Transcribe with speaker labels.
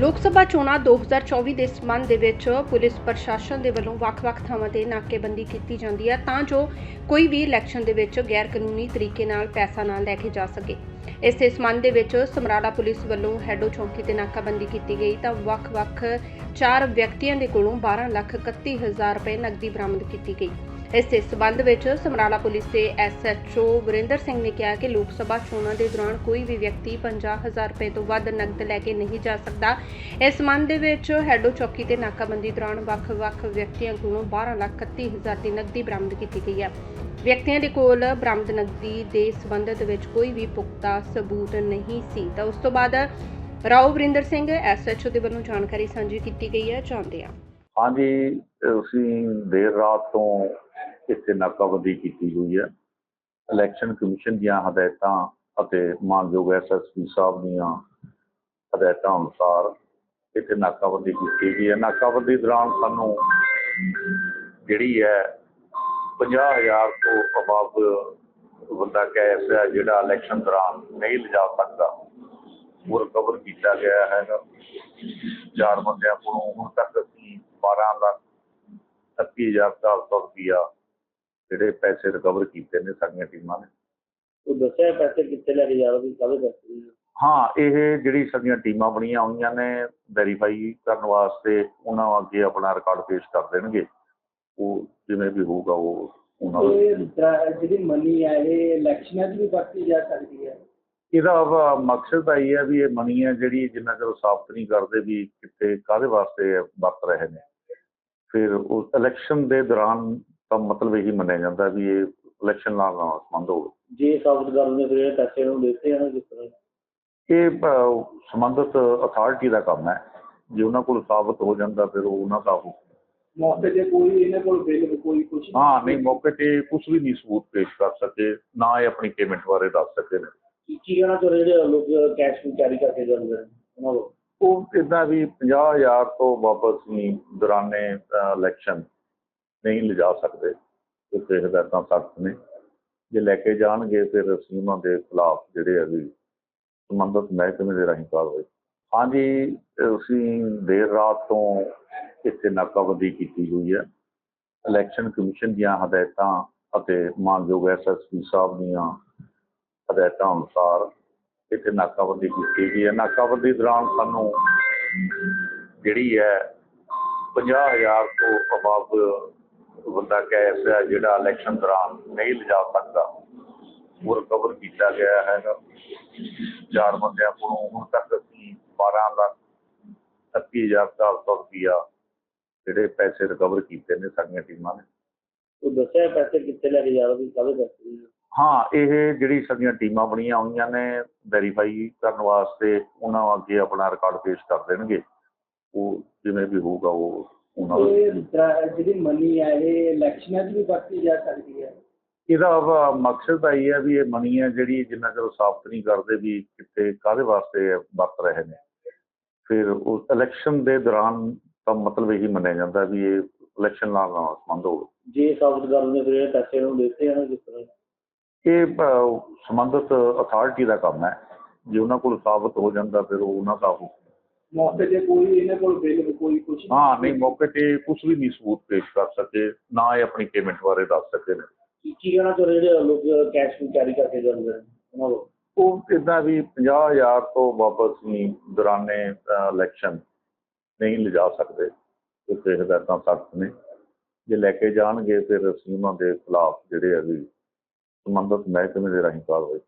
Speaker 1: ਲੋਕ ਸਭਾ ਚੋਣਾਂ 2024 ਦੇ ਸੰਬੰਧ ਦੇ ਵਿੱਚ ਪੁਲਿਸ ਪ੍ਰਸ਼ਾਸਨ ਦੇ ਵੱਲੋਂ ਵੱਖ-ਵੱਖ ਥਾਵਾਂ ਤੇ ਨਾਕੇਬੰਦੀ ਕੀਤੀ ਜਾਂਦੀ ਹੈ ਤਾਂ ਜੋ ਕੋਈ ਵੀ ਇਲੈਕਸ਼ਨ ਦੇ ਵਿੱਚ ਗੈਰ ਕਾਨੂੰਨੀ ਤਰੀਕੇ ਨਾਲ ਪੈਸਾ ਨਾ ਲੈ ਕੇ ਜਾ ਸਕੇ। ਇਸ ਦੇ ਸੰਬੰਧ ਦੇ ਵਿੱਚ ਸਮਰਾਲਾ ਪੁਲਿਸ ਵੱਲੋਂ ਹੈਡੋ ਚੌਂਕੀ ਤੇ ਨਾਕਾਬੰਦੀ ਕੀਤੀ ਗਈ ਤਾਂ ਵੱਖ-ਵੱਖ ਚਾਰ ਵਿਅਕਤੀਆਂ ਦੇ ਕੋਲੋਂ 12 ਲੱਖ 31 ਹਜ਼ਾਰ ਰੁਪਏ ਨਕਦੀ ਬਰਾਮਦ ਕੀਤੀ ਗਈ। ਇਸੇ ਸਬੰਧ ਵਿੱਚ ਸਮਰਾਲਾ ਪੁਲਿਸ ਦੇ ਐਸਐਚਓ ਵਰਿੰਦਰ ਸਿੰਘ ਨੇ ਕਿਹਾ ਕਿ ਲੋਕ ਸਭਾ ਚੋਣਾਂ ਦੇ ਦੌਰਾਨ ਕੋਈ ਵੀ ਵਿਅਕਤੀ 50000 ਰੁਪਏ ਤੋਂ ਵੱਧ ਨਕਦ ਲੈ ਕੇ ਨਹੀਂ ਜਾ ਸਕਦਾ। ਇਸ ਸਬੰਧ ਦੇ ਵਿੱਚ ਹੈਡੋ ਚੌਕੀ ਤੇ ਨਾਕਾਬੰਦੀ ਦੌਰਾਨ ਵੱਖ-ਵੱਖ ਵਿਅਕਤੀਆਂ ਕੋਲੋਂ 12 ਲੱਖ 31 ਦੀ ਨਕਦੀ ਬਰਾਮਦ ਕੀਤੀ ਗਈ ਹੈ। ਵਿਅਕਤੀਆਂ ਦੇ ਕੋਲ ਬਰਾਮਦ ਨਕਦੀ ਦੇ ਸਬੰਧ ਵਿੱਚ ਕੋਈ ਵੀ ਪੁਖਤਾ ਸਬੂਤ ਨਹੀਂ ਸੀ। ਤਾਂ ਉਸ ਤੋਂ ਬਾਅਦ ਰਾਓ ਵਰਿੰਦਰ ਸਿੰਘ, ਐਸਐਚਓ ਦੇ ਵੱਲੋਂ ਜਾਣਕਾਰੀ ਸਾਂਝੀ ਕੀਤੀ ਗਈ ਹੈ। ਚਾਹੁੰਦੇ ਆ
Speaker 2: ਹਾਂਜੀ, ਅਸੀਂ ਦੇਰ ਰਾਤ ਤੋਂ ਇੱਥੇ ਨਾਕਾਬੰਦੀ ਕੀਤੀ ਹੋਈ ਹੈ। ਇਲੈਕਸ਼ਨ ਕਮਿਸ਼ਨ ਦੀਆਂ ਹਦਾਇਤਾਂ ਅਤੇ ਮਾਨਯੋਗ ਐਸਐਸਪੀ ਸਾਹਿਬ ਦੀਆਂ ਹਦਾਇਤਾਂ ਅਨੁਸਾਰ ਇੱਥੇ ਨਾਕਾਬੰਦੀ ਕੀਤੀ ਗਈ ਹੈ। ਨਾਕਾਬੰਦੀ ਦੌਰਾਨ ਸਾਨੂੰ ਜਿਹੜੀ ਹੈ 50000 ਤੋਂ ਅਬਵ ਬੰਦਾ ਕੈਸ਼ ਹੈ ਜਿਹੜਾ ਇਲੈਕਸ਼ਨ ਦੌਰਾਨ ਨਹੀਂ ਲਿਜਾ ਸਕਦਾ, ਉਹ ਰਿਕਵਰ ਕੀਤਾ ਗਿਆ ਹੈਗਾ। ਚਾਰ ਬੰਦਿਆਂ ਕੋਲੋਂ ਹੁਣ ਤੱਕ ਅਸੀਂ 12 ਲੱਖ 37400 ਰੁਪਇਆ ਜਿਹੜੇ ਪੈਸੇ ਰਿਕਵਰ ਕੀਤੇ ਨੇ ਸਾਡੀਆਂ ਟੀਮਾਂ ਨੇ।
Speaker 3: ਉਹ ਦੱਸਿਆ ਪੈਸੇ ਕਿੱਥੇ ਲੈ ਕੇ ਜਾ ਰਹੇ ਸੀ ਕਾਹਦੇ ਪੈਸੇ ਸੀ?
Speaker 2: ਹਾਂ ਇਹ ਜਿਹੜੀ ਸਾਡੀਆਂ ਟੀਮਾਂ ਬਣੀਆਂ ਹੋਈਆਂ ਨੇ ਵੈਰੀਫਾਈ ਕਰਨ ਵਾਸਤੇ ਉਹਨਾਂ ਅੱਗੇ ਆਪਣਾ ਰਿਕਾਰਡ ਪੇਸ਼ ਕਰ ਦੇਣਗੇ। ਉਹ ਜਿਵੇਂ ਵੀ ਹੋਊਗਾ ਉਹ ਉਹਨਾਂ ਨੂੰ
Speaker 3: ਜਿਹੜੀ ਮਨੀ ਹੈ ਇਹ ਇਲੈਕਸ਼ਨਾਂ 'ਚ ਵੀ ਵਰਤੀ ਜਾ ਸਕਦੀ ਹੈ?
Speaker 2: ਇਹਦਾ ਮਕਸਦ ਤਾਂ ਇਹ ਹੈ ਵੀ ਇਹ ਮਨੀ ਹੈ ਜਿਹੜੀ ਜਿੰਨਾ ਚਿਰ ਸਾਬਤ ਨਹੀਂ ਕਰਦੇ ਵੀ ਕਿੱਥੇ ਕਾਹਦੇ ਵਾਸਤੇ ਵਰਤ ਰਹੇ ਨੇ। ਫਿਰ ਉਸ ਇਲੈਕਸ਼ਨ ਦੇ ਦੌਰਾਨ ਤਾਂ ਮਤਲਬ ਇਹੀ ਮੰਨਿਆ ਜਾਂਦਾ ਵੀ ਇਹ ਇਲੈਕਸ਼ਨ ਨਾਲ ਨਾ ਸੰਬੰਧ ਹੋਵੇ।
Speaker 3: ਜੇ ਸਾਬਤ ਕਰਨ ਦੇ ਫਿਰ ਇਹ ਪੈਸੇ ਨੂੰ ਦਿੱਤੇ ਹਨ ਕਿਸ ਤਰ੍ਹਾਂ।
Speaker 2: ਇਹ ਸੰਬੰਧਿਤ ਅਥਾਰਟੀ ਦਾ ਕੰਮ ਹੈ। ਜੇ ਉਹਨਾਂ ਕੋਲ ਸਾਬਤ ਹੋ ਜਾਂਦਾ ਫਿਰ ਉਹ ਉਹਨਾਂ ਦਾ ਹੋ।
Speaker 3: ਮੌਕੇ ਤੇ ਕੋਈ ਇਹਨਾਂ ਕੋਲ ਬਿੱਲ ਕੋਈ ਕੁਝ
Speaker 2: ਹਾਂ ਨਹੀਂ ਮੌਕੇ ਤੇ ਕੁਝ ਵੀ ਨਹੀਂ ਸਬੂਤ ਪੇਸ਼ ਕਰ ਸਕੇ। ਨਾ ਇਹ ਆਪਣੀ ਪੇਮੈਂਟ ਬਾਰੇ ਦੱਸ ਸਕੇ ਨੇ।
Speaker 3: ਕੀ ਕਹਿਣਾ ਚਾਹ ਰਹੇ ਜਿਹੜੇ ਲੋਕ ਕੈਸ਼ ਨੂੰ ਕੈਰੀ ਕਰਕੇ ਜਾਂਦੇ ਨੇ ਉਹਨਾਂ ਨੂੰ
Speaker 2: ਉਹ ਇਦਾਂ ਵੀ 50000 ਤੋਂ ਵਾਪਸ ਨਹੀਂ ਦੌਰਾਨੇ ਇਲੈਕਸ਼ਨ ਨਹੀਂ ਲਿਜਾ ਸਕਦੇ। ਉੱਥੇ ਹਦਾਇਤਾਂ ਸਖਤ ਨੇ। ਜੇ ਲੈ ਕੇ ਜਾਣਗੇ, ਫਿਰ ਅਸੀਂ ਉਹਨਾਂ ਦੇ ਖਿਲਾਫ ਜਿਹੜੇ ਆ ਵੀ ਸੰਬੰਧਿਤ ਮਹਿਕਮੇ ਦੇ ਰਾਹੀਂ ਕਾਰਵਾਈ। ਹਾਂਜੀ, ਅਸੀਂ ਦੇਰ ਰਾਤ ਤੋਂ ਇੱਥੇ ਨਾਕਾਬੰਦੀ ਕੀਤੀ ਹੋਈ ਹੈ। ਇਲੈਕਸ਼ਨ ਕਮਿਸ਼ਨ ਦੀਆਂ ਹਦਾਇਤਾਂ ਅਤੇ ਮਾਨਯੋਗ ਐਸਐਸਪੀ ਸਾਹਿਬ ਦੀਆਂ ਹਦਾਇਤਾਂ ਅਨੁਸਾਰ ਇੱਥੇ ਨਾਕਾਬੰਦੀ ਕੀਤੀ ਗਈ ਹੈ। ਨਾਕਾਬੰਦੀ ਦੌਰਾਨ ਸਾਨੂੰ ਜਿਹੜੀ ਹੈ 50000 ਤੋਂ ਅਬਵ ਬੰਦਾ ਕੈਸ਼ ਜਿਹੜਾ ਇਲੈਕਸ਼ਨ ਦੌਰਾਨ ਨਹੀਂ ਲਿਜਾ ਸਕਦਾ ਉਹ ਰਿਕਵਰ ਕੀਤਾ ਗਿਆ ਹੈਗਾ ਚਾਰ ਬੰਦਿਆਂ ਕੋਲੋਂ ਹੁਣ ਤੱਕ ਅਸੀਂ 12 ਲੱਖ 37400 ਰੁਪਇਆ ਜਿਹੜੇ ਪੈਸੇ ਰਿਕਵਰ ਕੀਤੇ ਨੇ ਸਾਡੀਆਂ ਟੀਮਾਂ ਨੇ।
Speaker 3: ਉਹ ਦੱਸਿਆ ਪੈਸੇ ਕਿੱਥੇ ਲੈ ਕੇ ਜਾ ਰਹੇ ਕਾਹਦੇ ਪੈਸੇ?
Speaker 2: ਹਾਂ ਇਹ ਜਿਹੜੀ ਸਾਡੀਆਂ ਟੀਮਾਂ ਬਣੀਆਂ ਹੋਈਆਂ ਨੇ ਵੈਰੀਫਾਈ ਕਰਨ ਵਾਸਤੇ ਉਹਨਾਂ ਅੱਗੇ ਆਪਣਾ ਰਿਕਾਰਡ ਪੇਸ਼ ਕਰ ਦੇਣਗੇ। ਉਹ ਜਿਵੇਂ ਵੀ ਹੋਊਗਾ ਉਹ ਉਹਨਾਂ
Speaker 3: ਇਹ ਦਰਾ- ਜਿਹੜੀ ਮਨੀ ਹੈ ਇਹ ਇਲੈਕਸ਼ਨਾਂ 'ਚ ਵੀ ਵਰਤੀ ਜਾ ਸਕਦੀ ਹੈ।
Speaker 2: ਇਹਦਾ ਵਾ- ਮਕਸਦ ਤਾਂ ਇਹ ਹੈ ਵੀ ਇਹ ਮਨੀ ਹੈ ਜਿਹੜੀ ਜਿੰਨਾ ਚਿਰ ਉਹ ਸਾਬਤ ਨਹੀਂ ਕਰਦੇ ਵੀ ਕਿੱਥੇ ਕਾਹਦੇ ਵਾਸਤੇ ਇਹ ਵਰਤ ਰਹੇ ਨੇ। ਫਿਰ ਉਸ ਇਲੈਕਸ਼ਨ ਦੇ ਦੌਰਾਨ ਤਾਂ ਮਤਲਬ ਇਹੀ ਮੰਨਿਆ ਜਾਂਦਾ ਵੀ ਇਹ ਇਲੈਕਸ਼ਨ ਨਾਲ ਨਾ ਸੰਬੰਧ ਹੋਵੇ।
Speaker 3: ਜੇ ਸਾਬਤ ਕਰਨ ਦੇ ਫਿਰ ਇਹ ਪੈਸੇ ਨੂੰ ਦਿੱਤੇ ਹਨ ਕਿਸ ਤਰ੍ਹਾਂ?
Speaker 2: ਇਹ ਅਹ, ਸੰਬੰਧਿਤ ਅਥਾਰਟੀ ਦਾ ਕੰਮ ਹੈ। ਜੇ ਉਹਨਾਂ ਕੋਲ ਸਾਬਤ ਹੋ ਜਾਂਦਾ ਫਿਰ ਉਹ ਉਹਨਾਂ ਦਾ ਹੋ
Speaker 3: ਮੌਕੇ ਤੇ ਕੋਈ ਇਹਨਾਂ ਕੋਲ ਬਿੱਲ ਕੋਈ ਕੁਝ
Speaker 2: ਹਾਂ ਨਹੀਂ ਮੌਕੇ ਤੇ ਕੁਝ ਵੀ ਨਹੀਂ ਸਬੂਤ ਪੇਸ਼ ਕਰ ਸਕੇ ਨਾ ਇਹ ਆਪਣੀ ਪੇਮੈਂਟ ਬਾਰੇ ਦੱਸ ਸਕੇ ਨੇ।
Speaker 3: ਕੀ ਰਹੇ ਜਿਹੜੇ ਲੋਕ ਕੈਸ਼ ਨੂੰ ਕੈਰੀ ਕਰਕੇ ਜਾਂਦੇ ਨੇ ਉਹਨਾਂ
Speaker 2: ਉਹ ਇਦਾਂ ਵੀ 50000 ਤੋਂ ਵਾਪਸ ਨਹੀਂ ਦੌਰਾਨੇ ਇਲੈਕਸ਼ਨ ਨਹੀਂ ਲਿਜਾ ਸਕਦੇ ਉੱਥੇ ਹਦਾਇਤਾਂ ਸਖਤ ਨੇ। ਜੇ ਲੈ ਕੇ ਜਾਣਗੇ ਫਿਰ ਅਸੀਂ ਉਹਨਾਂ ਦੇ ਖਿਲਾਫ ਜਿਹੜੇ ਆ ਵੀ ਸੰਬੰਧਿਤ ਮਹਿਕਮੇ ਦੇ ਰਾਹੀਂ ਕਾਰਵਾਈ